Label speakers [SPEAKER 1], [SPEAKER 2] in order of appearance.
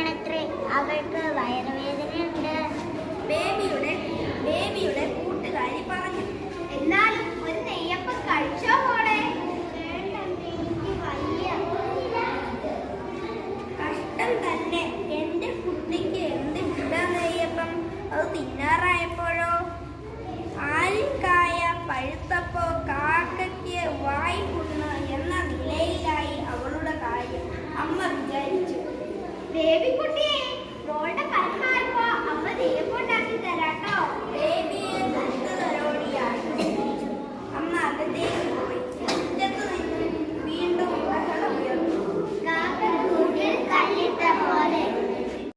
[SPEAKER 1] കൊണ്ടാണത്രേ അവൾക്ക് വയറുവേദനയുണ്ട്.
[SPEAKER 2] ബേബിയുടെ ബേബിയുടെ കൂട്ടുകാരി പറഞ്ഞു
[SPEAKER 1] എന്നാലും ഒരു നെയ്യപ്പം കഴിച്ചോ പോടെ
[SPEAKER 2] കഷ്ടം തന്നെ. എന്റെ കുട്ടിക്ക് എന്ത് ഇട നെയ്യപ്പം? അത് തിന്നാറായപ്പോഴോ? ആലിക്കായ പഴുത്തപ്പോ കാക്കയ്ക്ക് വായി പുണ്ണ് എന്ന നിലയിലായി അവളുടെ കാര്യം. അമ്മ വിചാരിച്ചു.
[SPEAKER 1] ബേബിക്കുട്ടി